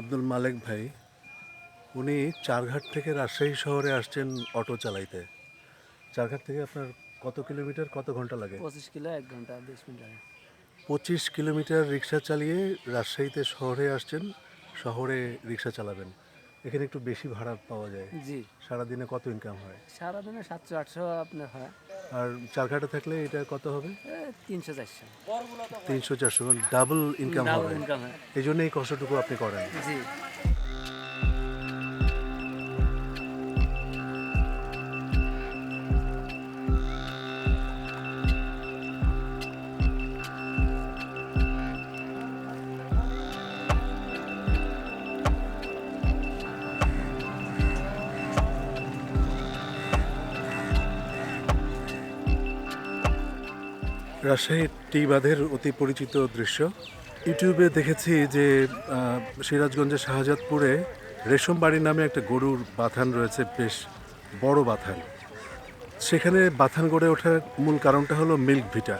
আব্দুল মালেক ভাই উনি চারঘাট থেকে রাজশাহী শহরে আসছেন অটো চালাইতে। চারঘাট থেকে আপনার কত কিলোমিটার কত ঘণ্টা লাগে? পঁচিশ কিলো এক ঘণ্টা বিশ মিনিট লাগে। পঁচিশ কিলোমিটার রিক্সা চালিয়ে রাজশাহীতে শহরে আসছেন শহরে রিক্সা চালাবেন। এখানে একটু বেশি ভাড়া পাওয়া যায়। জি। সারাদিনে কত ইনকাম হয়? সারাদিনে সাতশো আটশো আপনার হয়। আর চারঘাটা থাকলে এটা কত হবে? তিনশো চারশো। তিনশো চারশো ডাবল ইনকাম ডাবল হবে। ইনকাম হয়। এই জন্য এই কষ্টটুকু আপনি করেন। জি। রাজশাহীর টি বাঁধের অতি পরিচিত দৃশ্য। ইউটিউবে দেখেছি যে সিরাজগঞ্জের শাহজাদপুরে রেশম বাড়ি নামে একটা গরুর বাথান রয়েছে, বেশ বড় বাথান। সেখানে বাথান গড়ে ওঠার মূল কারণটা হলো মিল্ক ভিটা।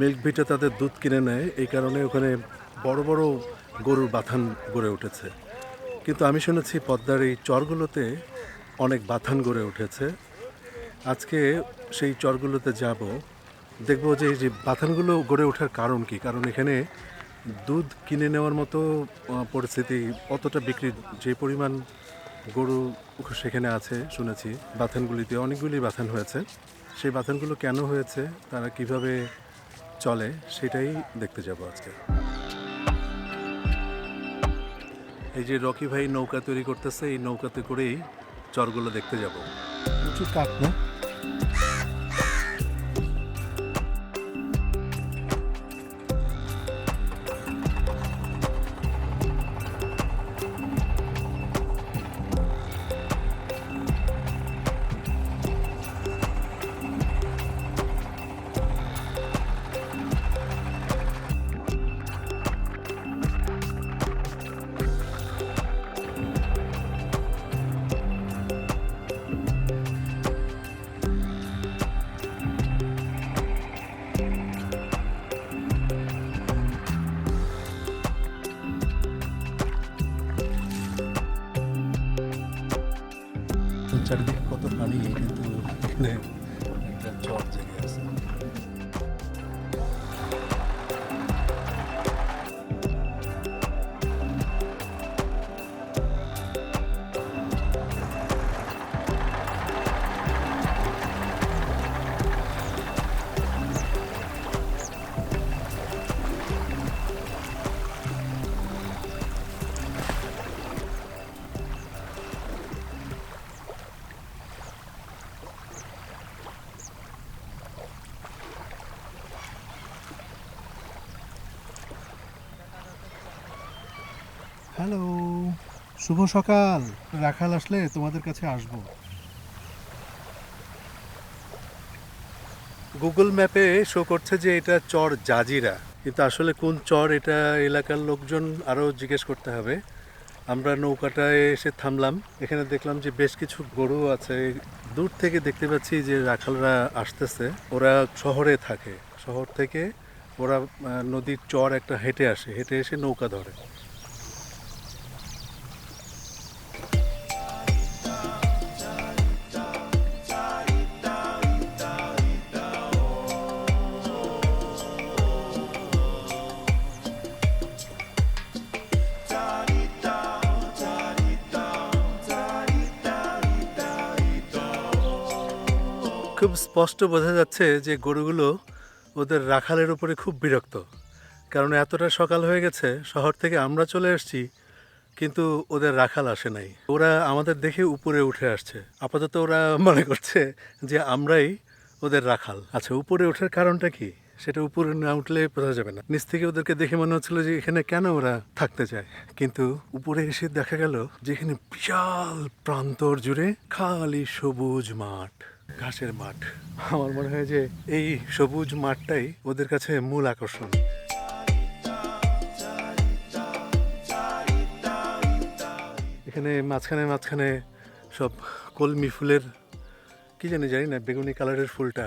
মিল্ক ভিটা তাদের দুধ কিনে নেয়, এই কারণে ওখানে বড় বড় গরুর বাথান গড়ে উঠেছে। কিন্তু আমি শুনেছি পদ্মার এই চরগুলোতে অনেক বাথান গড়ে উঠেছে। আজকে সেই চরগুলোতে যাব। দেখব যে এই যে বাথানগুলো গড়ে ওঠার কারণ কি? কারণ এখানে দুধ কিনে নেওয়ার মতো পরিস্থিতি অতটা বিক্রির যে পরিমাণ গরু সেখানে আছে, শুনেছি। বাথানগুলিতে অনেকগুলি বাথান হয়েছে। সেই বাথানগুলো কেন হয়েছে, তারা কীভাবে চলে, সেটাই দেখতে যাব আজকে। এই যে রকি ভাই নৌকা তৈরি করতেছে, এই নৌকাতে করেই চরগুলো দেখতে যাব। প্রচুর কাক না? ಸರ್ಜೆ হ্যালো, শুভ সকাল। রাখাল আসলে তোমাদের কাছে আসব। গুগল ম্যাপে শো করছে যে এটা চর জাজিরা। কিন্তু আসলে কোন চর এটা এলাকার লোকজন আরও জিজ্ঞেস করতে হবে। আমরা নৌকাটায় এসে থামলাম। এখানে দেখলাম যে বেশ কিছু গরু আছে। দূর থেকে দেখতে পাচ্ছি যে রাখালরা আসতেছে। ওরা শহরে থাকে। শহর থেকে ওরা নদীর চর একটা হেঁটে আসে। হেঁটে এসে নৌকা ধরে। খুব স্পষ্ট বোঝা যাচ্ছে যে গরুগুলো ওদের রাখালের উপরে খুব বিরক্ত। কারণ এতটা সকাল হয়ে গেছে, শহর থেকে আমরা চলে এসেছি, কিন্তু ওদের রাখাল আসে নাই। ওরা আমাদের দেখে উপরে উঠে আসছে। আপাতত ওরা মনে করছে যে আমরাই ওদের রাখাল। আচ্ছা উপরে ওঠার কারণটা কি? সেটা উপরে না উঠলে বোঝা যাবে না। নিচ থেকে ওদেরকে দেখে মনে হচ্ছিল যে এখানে কেন ওরা থাকতে চায়। কিন্তু উপরে এসে দেখা গেল যে এখানে বিশাল প্রান্তর জুড়ে খালি সবুজ মাঠ। ঘাসের মাঠ। আমার মনে হয় যে এই সবুজ মাঠটাই ওদের কাছে মূল আকর্ষণ। এখানে মাঝখানে মাঝখানে সব কলমি ফুলের, কি জানি জানি না, বেগুনি কালারের ফুলটা।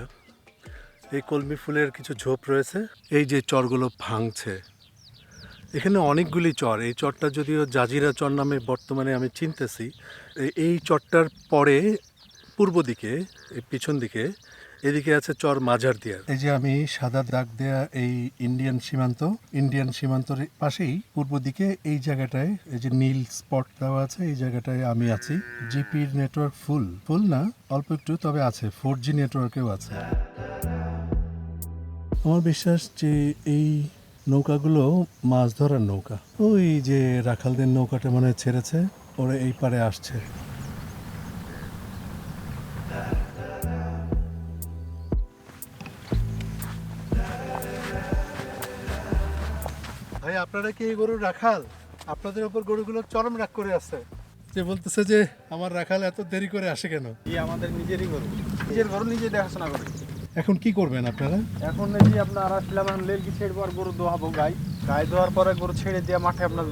এই কলমি ফুলের কিছু ঝোপ রয়েছে, এই যে চরগুলো ভাঙছে। এখানে অনেকগুলি চর, এই চরটা যদিও জাজিরা চর নামে বর্তমানে আমি চিনতেছি এই চরটার পরে পূর্ব দিকে পিছন দিকে, এদিকে আছে চর মাজার দিয়ার। এই যে আমি সাদা দাগ দেয়া এই ইন্ডিয়ান সীমান্ত ইন্ডিয়ান সীমান্তর পাশেই পূর্ব দিকে এই জায়গাটায়, এই যে নীল স্পট দেওয়া আছে, এই জায়গাটায় আমি আছি। জিপির নেটওয়ার্ক ফুল ফুল না, অল্প একটু, তবে আছে। ফোর জি নেটওয়ার্কেও আছে। আমার বিশ্বাস যে এই নৌকাগুলো মাছ ধরার নৌকা। ওই যে রাখালদের নৌকাটা মনে ছেড়েছে, ওরা এই পারে আসছে। আপনারা কি এই গরুর রাখাল? আপনাদের ওপর গরুগুলো চরম রাগ করে আছে। যে বলতেছে যে আমার রাখাল এত দেরি করে আসে কেন? এই আমাদের নিজেরই গরু। নিজের গরু নিজে দেখাশোনা করে। এখন কি করবেন আপনারা? এখন এই যে আপনার আসলাম লেলকি ছেড়বো আর গরু দোয়াবো গাই। গাই দোয়ার পরে গরু ছেড়ে দিয়ে মাঠে আপনার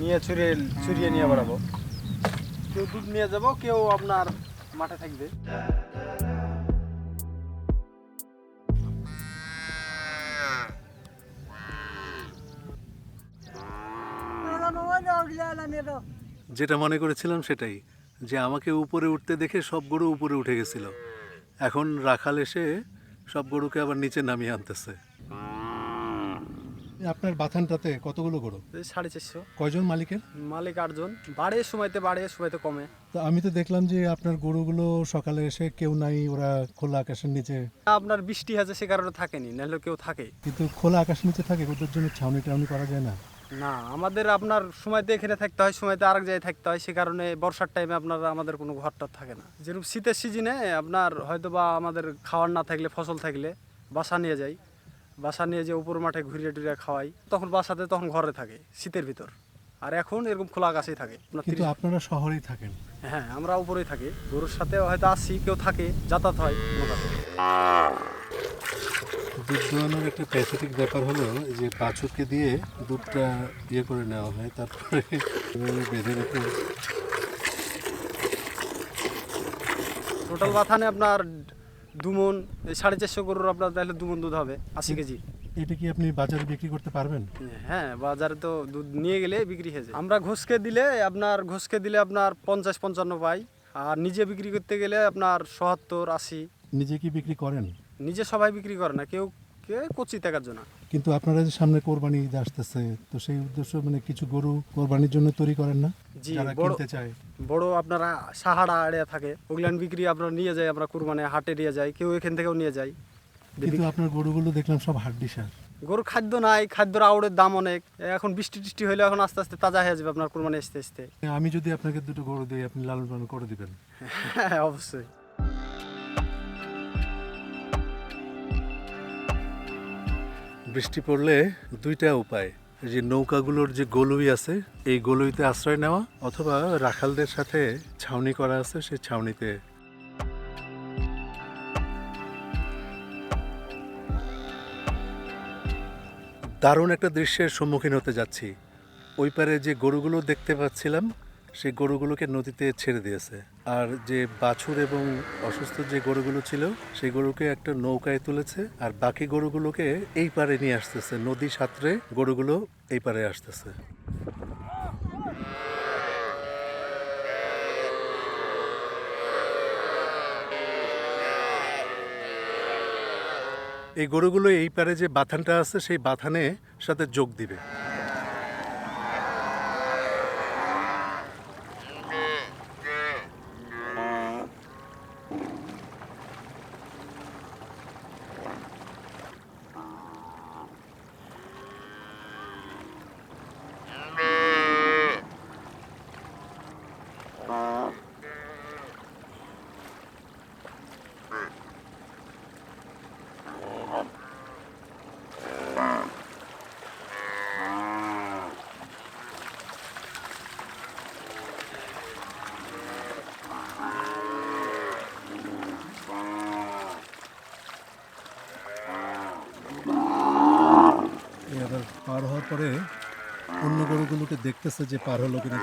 নিয়ে ছুরিয়ে ছুরিয়ে নিয়ে বেড়াবো। কেউ দুধ নিয়ে যাব কেউ আপনার মাঠে থাকবে। যেটা মনে করেছিলাম সেটাই যে আমাকে উপরে উঠতে দেখে সব গরু উপরে উঠে গেছিল। এখন রাখাল এসে সব গরুকে আবার নিচে নামিয়ে আনতেছে। আপনার বাথানটাতে কতগুলো গরু? এই সাড়ে চারশো। কয়জন মালিকের? মালিক আটজন। বাড়ে সময়তে বাড়ে সময়তে কমে। তো আমি তো দেখলাম যে আপনার গরুগুলো সকালে এসে কেউ নাই ওরা খোলা আকাশের নিচে। আপনার বৃষ্টি আছে সে কারণে থাকেনি নাহলে কেউ থাকে। কিন্তু খোলা আকাশের নিচে থাকে ওদের জন্য ছাউনি টাউনি করা যায় না। না আমাদের আপনার সময়তে এখানে থাকতে হয় সময়তে আরেক জায়গায় থাকতে হয় সে কারণে বর্ষার টাইমে আপনার আমাদের কোনো ঘরটা থাকে না। যেরকম শীতের সিজনে আপনার হয়তো বা আমাদের খাওয়ার না থাকলে ফসল থাকলে বাসা নিয়ে যাই। বাসা নিয়ে যে উপর মাঠে ঘুরিয়ে টুরিয়ে খাওয়াই তখন বাসাতে তখন ঘরে থাকে শীতের ভিতর। আর এখন এরকম খোলা আকাশেই থাকে আপনার কিন্তু আপনারা শহরেই থাকেন। হ্যাঁ আমরা উপরেই থাকি। গরুর সাথে হয়তো আসি কেউ থাকে যাতায়াত হয়। দুধ দোয়ানোর একটা প্যাথেটিক ব্যাপার হলো যে বাছুরকে দিয়ে দুধটা ইয়ে করে নেওয়া হয় তারপরে বেঁধে রেখে টোটাল বাথানে আপনার দুমন এই সাড়ে চারশো গরুর আপনার তাহলে দুমন দুধ হবে আশি কেজি। এটা কি আপনি বাজারে বিক্রি করতে পারবেন? হ্যাঁ বাজারে তো দুধ নিয়ে গেলে বিক্রি হয়ে যায়। আমরা ঘষকে দিলে আপনার ঘষকে দিলে আপনার পঞ্চাশ পঞ্চান্ন পাই আর নিজে বিক্রি করতে গেলে আপনার সত্তর আশি। নিজে কি বিক্রি করেন? নিজে সবাই বিক্রি করে না কেউ কে কচি টাকার জন্য। কিন্তু আপনারা যে সামনে কোরবানি ঈদ আসতেছে তো সেই উদ্দেশ্য মানে কিছু গরু কোরবানির জন্য তৈরি করেন না? জি, যারা বড়- কিনতে চায়। বড় আপনারা সাহারা এরিয়া থাকে ওগুলান বিক্রি আপনারা নিয়ে যায় আমরা কুরবানে হাটে নিয়ে যাই কেউ এখান থেকেও নিয়ে যায় কিন্তু আপনার গরুগুলো দেখলাম সব হাড্ডি সার গরুর খাদ্য নাই খাদ্যর আউড়ের দাম অনেক। এখন বৃষ্টি টিষ্টি হলে এখন আস্তে আস্তে তাজা হয়ে যাবে আপনার কুরবানি আসতে আসতে। আমি যদি আপনাকে দুটো গরু দিই আপনি লালন পালন করে দিবেন। হ্যাঁ অবশ্যই। বৃষ্টি পড়লে দুইটা উপায়। যে নৌকাগুলোর যে গলুই আছে, এই গলুইতে আশ্রয় নেওয়া অথবা রাখালদের সাথে ছাউনি করা আছে সে ছাউনিতে। দারুণ একটা দৃশ্যের সম্মুখীন হতে যাচ্ছি। ওই পারে যে গরুগুলো দেখতে পাচ্ছিলাম সেই গরুগুলোকে নদীতে ছেড়ে দিয়েছে। আর যে বাছুর এবং অসুস্থ যে গরুগুলো ছিল, সেই গরুকে একটা নৌকায় তুলেছে আর বাকি গরুগুলোকে এই পারে নিয়ে আসতেছে। নদী সাঁতরে গরুগুলো এই পারে আসতেছে। এই গরুগুলো এই পারে যে বাথানটা আছে, সেই বাথানে সাথে যোগ দিবে এই আবার পার হওয়ার পরে অন্য গরুগুলোকে দেখতেছে যে পার হলো কিনা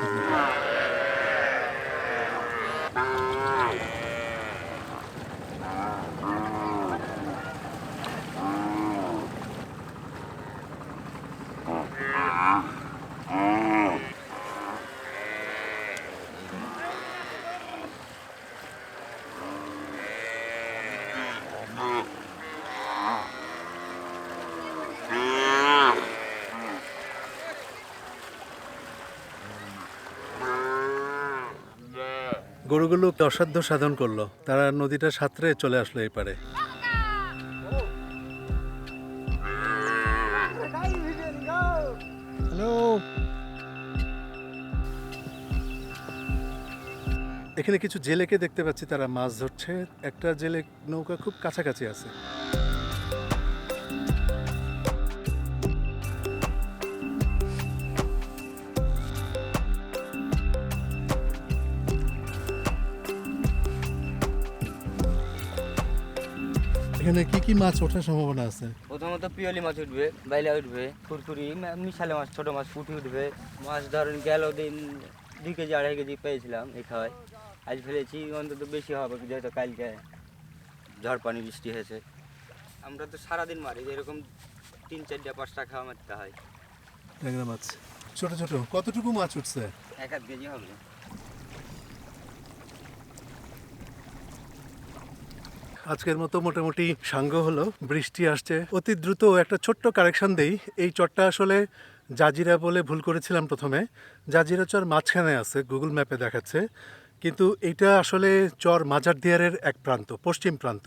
গরুগুলো অসাধ্য সাধন করল। তারা নদীটা সাঁতরে চলে আসলো এই পারে। এখানে কিছু জেলেকে দেখতে পাচ্ছি তারা মাছ ধরছে। একটা জেলে নৌকা খুব কাছাকাছি আছে। এখানে কি কি মাছ ওঠার সম্ভাবনা আছে? প্রথমত পিয়লি মাছ উঠবে বাইলা উঠবে খুরখুরি মিশালে মাছ ছোট মাছ পুঁটি উঠবে। মাছ ধরেন গেল দিন দুই কেজি আড়াই কেজি পেয়েছিলাম এই খাওয়ায়। আজ ফেলেছি অন্তত বেশি হবে যেহেতু কালকে ঝড় পানি বৃষ্টি হয়েছে। আমরা তো সারাদিন মারি এরকম তিন চারটা পাঁচটা খাওয়া মারতে হয়। ট্যাংরা মাছ। ছোট ছোট কতটুকু মাছ উঠছে? এক আধ কেজি হবে। আজকের মতো মোটামুটি সাঙ্গ হলো, বৃষ্টি আসছে। অতি দ্রুত একটা ছোট্ট কারেকশন দেই। এই চরটা আসলে জাজিরা বলে ভুল করেছিলাম প্রথমে। জাজিরা চর মাঝখানে আছে, গুগল ম্যাপে দেখাচ্ছে। কিন্তু এটা আসলে চর মাজার দিয়ারের এক প্রান্ত, পশ্চিম প্রান্ত।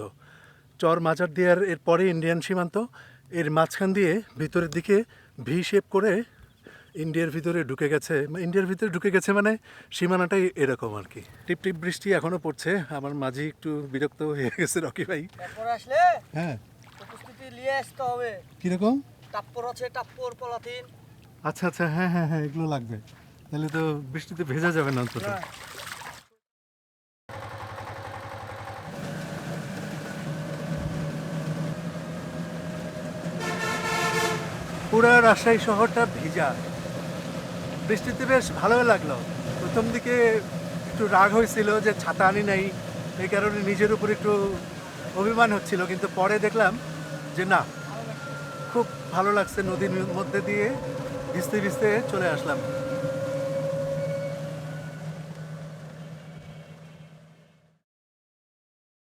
চর মাজার দিয়ার এর পরে ইন্ডিয়ান সীমান্ত। এর মাঝখান দিয়ে ভিতরের দিকে ভি শেপ করে ইন্ডিয়ার ভিতরে ঢুকে গেছে ইন্ডিয়ার ভিতরে ঢুকে গেছে মানে সীমানাটাই এরকম আর কি। টিপ টিপ বৃষ্টি এখনও পড়ছে আমার মাঝে একটু বিরক্ত হয়ে গেছে রকি ভাই। আসলে হ্যাঁ। নিয়ে আসতে হবে। কীরকম? টাপ্পর আছে টাপ্পর পলাথিন আচ্ছা আচ্ছা হ্যাঁ হ্যাঁ হ্যাঁ এগুলো লাগবে। তাহলে তো বৃষ্টিতে ভেজা যাবে না অন্তত। পুরো রাজশাহী শহরটা ভিজা। বৃষ্টিতে বেশ ভালো লাগল। প্রথম দিকে একটু রাগ হয়েছিল যে ছাতা আনি নাই, এই কারণে নিজের উপর একটু অভিমান হচ্ছিল, কিন্তু পরে দেখলাম যে না, খুব ভালো লাগছে নদীর মধ্যে দিয়ে ভিজতে ভিজতে চলে আসলাম।